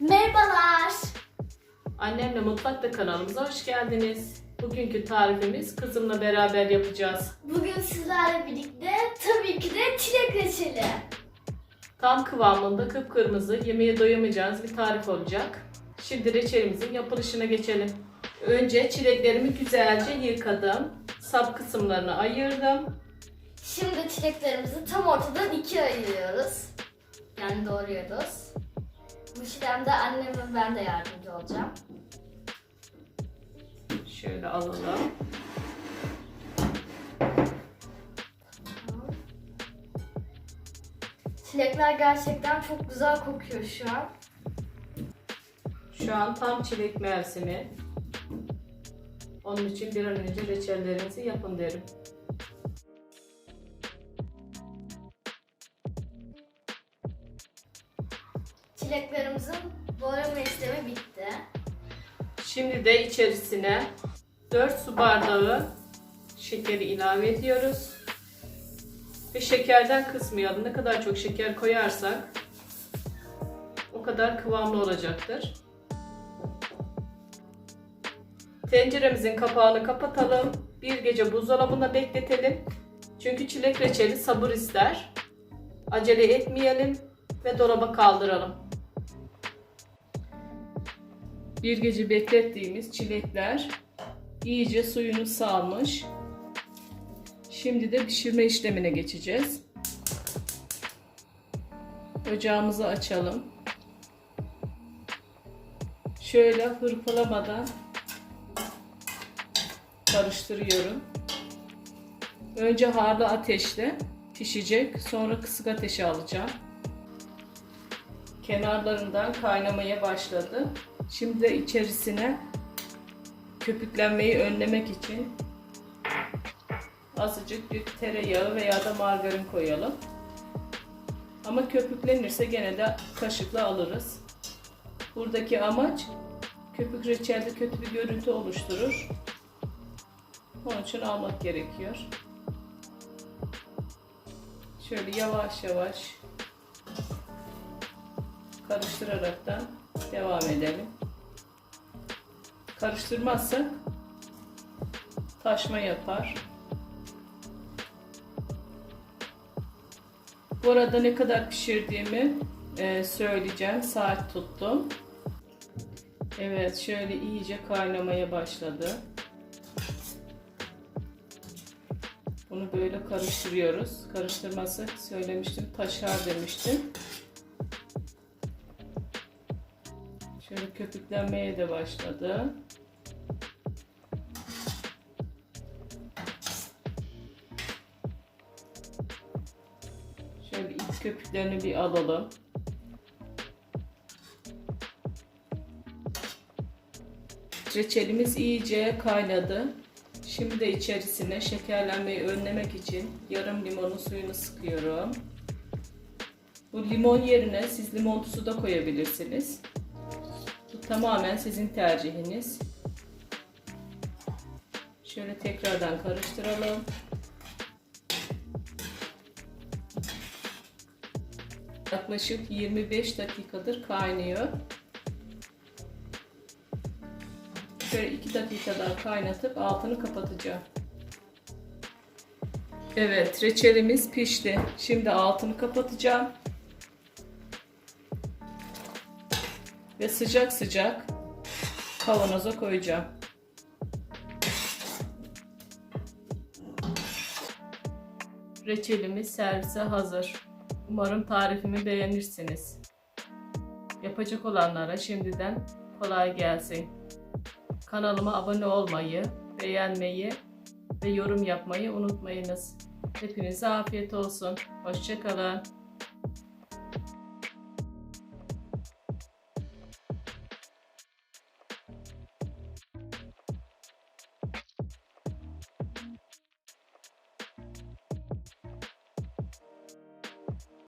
Merhabalar. Annemle Mutfakta kanalımıza hoş geldiniz. Bugünkü tarifimiz kızımla beraber yapacağız. Bugün sizlerle birlikte tabii ki de çilek reçeli. Tam kıvamında kıpkırmızı, yemeğe doyamayacağınız bir tarif olacak. Şimdi reçelimizin yapılışına geçelim. Önce çileklerimi güzelce yıkadım. Sap kısımlarını ayırdım. Şimdi çileklerimizi tam ortadan ikiye ayırıyoruz. Yani doğruyoruz. Bu işlemde annem ve ben de yardımcı olacağım. Şöyle alalım. Çilekler gerçekten çok güzel kokuyor şu an. Şu an tam çilek mevsimi. Onun için bir an önce reçellerinizi yapın derim. Çileklerimizin doğrama işlemi bitti. Şimdi de içerisine 4 su bardağı şekeri ilave ediyoruz. Ve şekerden kısmayalım. Ne kadar çok şeker koyarsak o kadar kıvamlı olacaktır. Tenceremizin kapağını kapatalım. Bir gece buzdolabında bekletelim. Çünkü çilek reçeli sabır ister. Acele etmeyelim ve dolaba kaldıralım. Bir gece beklettiğimiz çilekler iyice suyunu salmış. Şimdi de pişirme işlemine geçeceğiz. Ocağımızı açalım. Şöyle hırpalamadan karıştırıyorum. Önce harlı ateşte pişecek. Sonra kısık ateşe alacağım. Kenarlarından kaynamaya başladı. Şimdi de içerisine köpüklenmeyi önlemek için azıcık bir tereyağı veya da margarin koyalım. Ama köpüklenirse gene de kaşıkla alırız. Buradaki amaç köpük reçelde kötü bir görüntü oluşturur. Onun için almak gerekiyor. Şöyle yavaş yavaş karıştıraraktan devam edelim. Karıştırmazsak taşma yapar. Bu arada ne kadar pişirdiğimi e, söyleyeceğim. Saat tuttum. Evet şöyle iyice kaynamaya başladı. Bunu böyle karıştırıyoruz. Karıştırması söylemiştim. Taşar demiştim. Şöyle köpüklenmeye de başladı. Şöyle ilk köpüklerini bir alalım. Reçelimiz iyice kaynadı. Şimdi de içerisine şekerlenmeyi önlemek için yarım limonun suyunu sıkıyorum. Bu limon yerine siz limon tuzu da koyabilirsiniz. Tamamen sizin tercihiniz. Şöyle tekrardan karıştıralım. Yaklaşık 25 dakikadır kaynıyor. Şöyle 2 dakika daha kaynatıp altını kapatacağım. Evet, reçelimiz pişti. Şimdi altını kapatacağım. Ve sıcak sıcak kavanoza koyacağım. Reçelimiz servise hazır. Umarım tarifimi beğenirsiniz. Yapacak olanlara şimdiden kolay gelsin. Kanalıma abone olmayı, beğenmeyi ve yorum yapmayı unutmayınız. Hepinize afiyet olsun. Hoşçakalın.